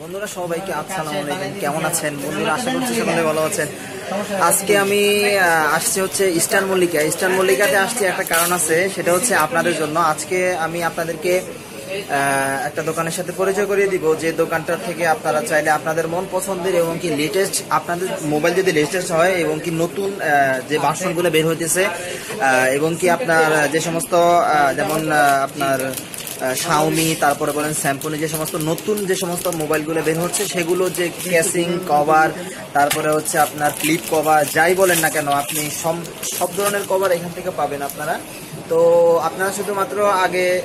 বন্ধুরা সবাইকে আসসালামু আলাইকুম। কেমন আছেন? বন্ধুরা আশা করছি সকলে ভালো আছেন। আজকে আমি আসছি হচ্ছে ইস্টার্ন মল্লিকা। ইস্টার্ন মল্লিকাতে আসছি একটা কারণ আছে সেটা হচ্ছে আপনাদের জন্য। আজকে আমি আপনাদেরকে একটা দোকানের সাথে পরিচয় করিয়ে দিব। যে দোকানটা থেকে আপনারা চাইলে আপনাদের মন পছন্দের এবং কি লেটেস্ট আপনাদের মোবাইল যদি লেটেস্ট হয় এবং কি নতুন যে ভার্সনগুলো বের হইতেছে আহ, এবং কি আপনার যে সমস্ত আহ, যেমন আপনার শাওমি তারপরে বলেন স্যামসুং যে সমস্ত নতুন যে সমস্ত মোবাইলগুলো বের হচ্ছে, সেগুলো যে কেসিং কভার তারপরে হচ্ছে আপনার ক্লিপ কভার যাই বলেন না কেন, আপনি সব- ধরনের কভার এখান থেকে পাবেন আপনারা। তো আপনারা শুধুমাত্র আগে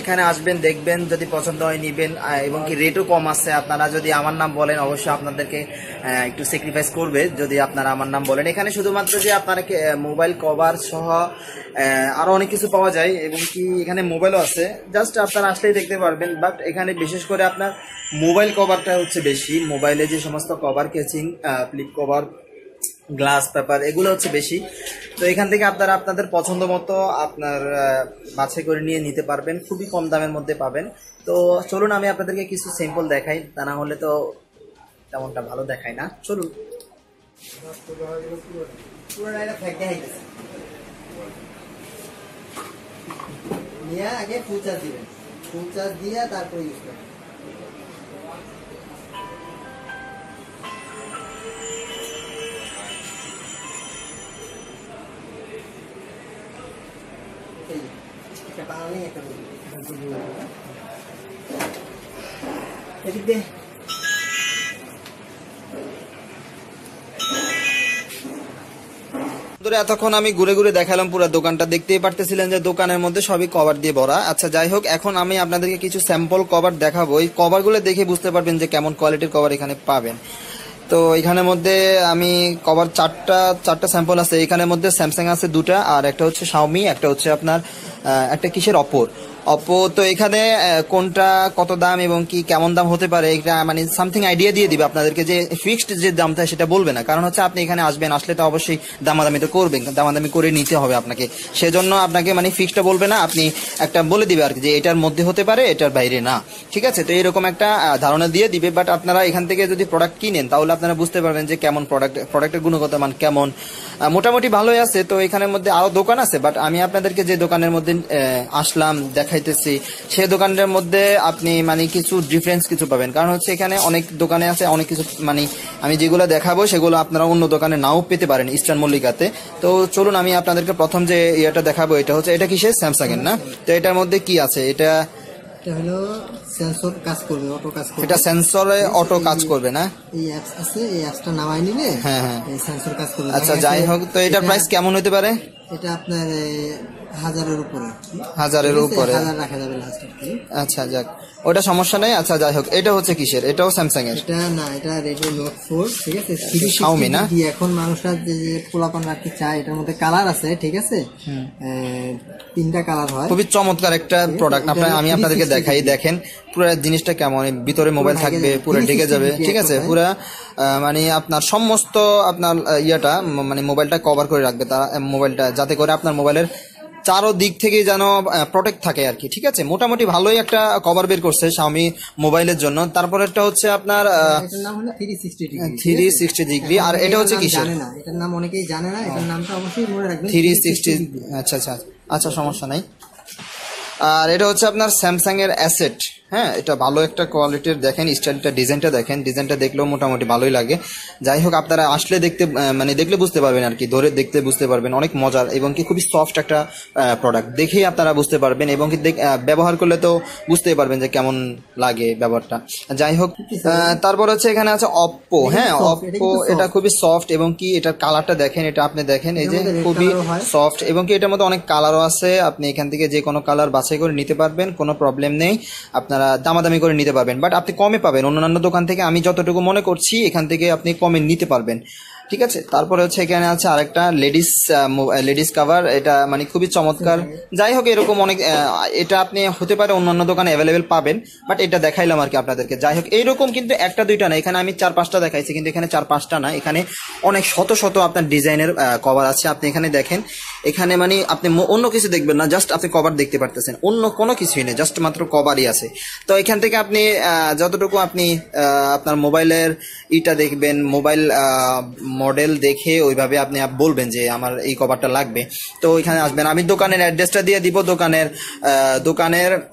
এখানে আসবেন, দেখবেন, যদি পছন্দ হয় নিবেন এবং কি রেটও কম আছে। আপনারা যদি আমার নাম বলেন, অবশ্যই আপনাদেরকে একটু স্যাক্রিফাইস করবে যদি আপনারা আমার নাম বলেন। এখানে শুধুমাত্র যে আপনারা মোবাইল কভার সহ আরও অনেক কিছু পাওয়া যায়, এবং কি এখানে মোবাইলও আছে। জাস্ট আপনারা আসলেই দেখতে পারবেন বাট এখানে বিশেষ করে আপনার মোবাইল কভারটা হচ্ছে বেশি। মোবাইলে যে সমস্ত cover casing flip cover glass paper, এগুলো হচ্ছে বেশি। তো এখান থেকে আপনারা আপনাদের পছন্দ মতো আপনার বাছাই করে নিয়ে নিতে পারবেন, খুবই কম দামের মধ্যে পাবেন। তো চলুন, আমি আপনাদেরকে কিছু সিম্পল দেখাই, তা না হলে তো তেমনটা ভালো দেখায় না। চলুন। নিয়ে আগে দিবেন দিয়ে তারপরে একটা বানালেই একটা। এদিক দে। বন্ধুরা এতক্ষণ আমি ঘুরে ঘুরে দেখালাম পুরো দোকানটা দেখতেই পারতেছিলেন যে দোকানের মধ্যে সবই কভার দিয়ে ভরা আচ্ছা যাই হোক, এখন আমি আপনাদেরকে কিছু স্যাম্পল কভার দেখাবো এই কভারগুলো দেখে বুঝতে পারবেন যে কেমন কোয়ালিটির কভার এখানে পাবেন তো এখানের মধ্যে আমি কভার চারটা চারটা স্যাম্পল আছে এখানের মধ্যে স্যামসাং আছে দুটা, আর একটা হচ্ছে শাওমি একটা হচ্ছে আপনার একটা কিসের অপোর? অপো তো এখানে কোনটা কত দাম এবং কি কেমন দাম হতে পারে, এটা মানে সামথিং আইডিয়া দিয়ে দিবে আপনাদেরকে যে ফিক্সড যে দামটা সেটা বলবে না। কারণ হচ্ছে আপনি এখানে আসবেন, আসলে তো অবশ্যই দামাদামি তো করবেন, দামাদামি করে নিতে হবে আপনাকে। সেজন্য আপনাকে মানে ফিক্সডটা বলবে না, আপনি একটা বলে দিবে আর কি যে এটার মধ্যে হতে পারে, এটার বাইরে না। ঠিক আছে? তো এরকম একটা ধারণা দিয়ে দিবে বাট আপনারা এখান থেকে যদি প্রোডাক্ট কিনেন, তাহলে আপনারা বুঝতে পারবেন যে কেমন প্রোডাক্ট প্রোডাক্টের গুণগত মান কেমন। মোটামুটি ভালোই আছে, তো এখানের মধ্যে আরও দোকান আছে বাট আমি আপনাদেরকে যে দোকানের মধ্যে আসলাম আসলাম দেখাইতেছি সেই দোকানের মধ্যে আপনি মানে কিছু ডিফারেন্স কিছু পাবেন। কারণ হচ্ছে এখানে অনেক দোকানে আছে অনেক কিছু মানে আমি যেগুলো দেখাবো সেগুলো আপনারা অন্য দোকানে নাও পেতে পারেন ইস্টার্ন মল্লিকাতে তো চলুন আমি আপনাদেরকে প্রথম যে ইয়েটা দেখাবো এটা হচ্ছে এটা কিসের? স্যামসাং এর না? তো এটার মধ্যে কি আছে? এটা এটা হলো সেন্সর কাজ করবে অটো কাজ করবে। এটা সেন্সরে অটো কাজ করবে না? এই অ্যাপস আছে এই অ্যাপসটা নামাই নিলে হ্যাঁ, হ্যাঁ। এই সেন্সর কাজ করবে। আচ্ছা যাই হোক তো এটার এটা- প্রাইস কেমন হতে পারে? এটা আপনার হাজারের উপরে। হাজারের উপরে। হাজার রাখা যাবে লাস্ট আচ্ছা যাক। ওটা সমস্যা নেই? আচ্ছা যাই হোক এটা হচ্ছে কিসের? এটাও স্যামসাং এর? এটা না এটা রেডমি নোট ঠিক আছে? Xiaomi না? এখন মানুষরা যে পোলাপান রাখতে চায় এটার মধ্যে কালার আছে ঠিক আছে? তিনটা কালার হয়। খুবই চমৎকার একটা প্রোডাক্ট আপনার আমি আপনাদেরকে দেখাই দেখেন পুরো জিনিসটা কেমন? ভিতরে মোবাইল থাকবে। পুরো ঢেকে যাবে ঠিক আছে? পুরা মানে আপনার সমস্ত আপনার ইয়েটা মানে মোবাইলটা কভার করে রাখবে তারা মোবাইলটা যাতে করে আপনার মোবাইলের চারো দিক থেকে যেন প্রোটেক্ট থাকে আর কি ঠিক আছে? মোটামুটি ভালোই একটা কভার বের করছে স্বামী মোবাইলের জন্য। তারপরেরটা হচ্ছে আপনার থ্রি সিক্সটি ডিগ্রি আর এটা হচ্ছে কিসের? জানে না এটার নাম অনেকেই জানে না এটার নামটা অবশ্যই মনে রাখবেন থ্রি সিক্সটি আচ্ছা আচ্ছা আচ্ছা সমস্যা নাই। আর এটা হচ্ছে আপনার স্যামসাং এর অ্যাসেট হ্যাঁ এটা ভালো একটা কোয়ালিটির দেখেন স্টাইলটা ডিজাইনটা দেখেন ডিজাইনটা দেখলেও মোটামুটি ভালোই লাগে। যাই হোক আপনারা আসলে দেখতে মানে দেখলে বুঝতে পারবেন আর কি ধরে দেখতে বুঝতে পারবেন অনেক মজার এবং কি খুবই সফট একটা প্রোডাক্ট দেখেই আপনারা বুঝতে পারবেন এবং কি ব্যবহার করলে তো বুঝতেই পারবেন যে কেমন লাগে ব্যবহারটা যাই হোক তারপর হচ্ছে এখানে আছে অপ্পো হ্যাঁ অপ্পো এটা খুবই সফট এবং কি এটার কালারটা দেখেন এটা আপনি দেখেন এই যে খুবই। সফট এবং কি এটার মধ্যে অনেক কালারও আছে। আপনি এখান থেকে যে কোনো কালার বাছাই করে নিতে পারবেন কোনো প্রবলেম নেই। আপনারা দামাদামি করে নিতে পারবেন। বাট আপনি কমে পাবেন। অন্যান্য দোকান থেকে আমি যতটুকু মনে করছি, এখান থেকে আপনি কমে নিতে পারবেন। ঠিক আছে? তারপরে হচ্ছে এখানে আছে আরেকটা লেডিস লেডিস কাভার এটা মানে খুবই চমৎকার। যাই হোক, এরকম অনেক এটা আপনি হতে পারে অন্যান্য দোকানে অ্যাভেলেবেল পাবেন বাট এটা দেখাইলাম আর কি আপনাদেরকে। যাই হোক, এইরকম কিন্তু একটা, দুইটা না, এখানে আমি চার, পাঁচটা দেখাইছি, কিন্তু এখানে চার, পাঁচটা না, এখানে অনেক শত শত আপনার ডিজাইনের কভার আছে। আপনি এখানে দেখেন, এখানে মানে আপনি অন্য কিছু দেখবেন না জাস্ট আপনি কভার দেখতে পারতেছেন, অন্য কোনো কিছুই নেই জাস্ট মাত্র কভারই আছে। তো এখান থেকে আপনি যতটুকু আপনি আপনার মোবাইলের ইটা দেখবেন, মোবাইল মডেল দেখে ওইভাবে আপনি বলবেন যে আমার এই কভারটা লাগবে। তো ওইখানে আসবেন। আমি দোকানের অ্যাড্রেসটা দিয়ে দিব। দোকানের দোকানের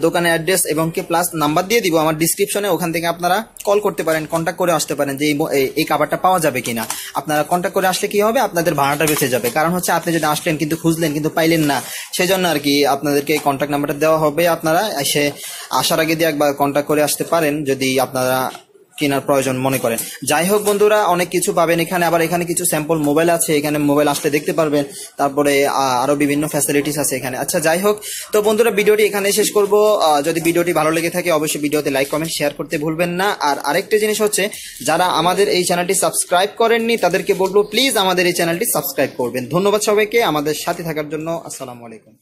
দোকানের অ্যাড্রেস এবং কি প্লাস নাম্বার দিয়ে দিব। আমার ডিসক্রিপশনে ওখান থেকে আপনারা কল করতে পারেন কন্ট্যাক্ট করে আসতে পারেন যে এই এই- এই পাওয়া যাবে কিনা। আপনারা কন্ট্যাক্ট করে আসলে কি হবে? আপনাদের ভাড়াটা বেঁচে যাবে। কারণ হচ্ছে আপনি যদি আসলেন কিন্তু খুঁজলেন কিন্তু পাইলেন না। সেই জন্য আর কি আপনাদেরকে কন্ট্যাক্ট নাম্বারটা দেওয়া হবে। আপনারা এসে আসার আগে দিয়ে একবার কন্ট্যাক্ট করে আসতে পারেন। যদি আপনারা কেনার প্রয়োজন মনে করেন। যাই হোক বন্ধুরা অনেক কিছু পাবেন এখানে। আবার এখানে কিছু স্যাম্পল মোবাইল আছে এখানে মোবাইল আসলে দেখতে পারবেন। তারপরে আহ, আরও বিভিন্ন ফ্যাসিলিটিস আছে এখানে। আচ্ছা যাই হোক। তো বন্ধুরা ভিডিওটি এখানে শেষ করব। যদি ভিডিওটি ভালো লেগে থাকে অবশ্যই ভিডিওতে লাইক কমেন্ট শেয়ার করতে ভুলবেন না। আর আরেকটা জিনিস হচ্ছে যারা আমাদের এই চ্যানেলটি সাবস্ক্রাইব করেননি তাদেরকে বলব প্লিজ আমাদের এই চ্যানেলটি সাবস্ক্রাইব করবেন। ধন্যবাদ সবাইকে। আমাদের সাথে থাকার জন্য আসসালামু আলাইকুম।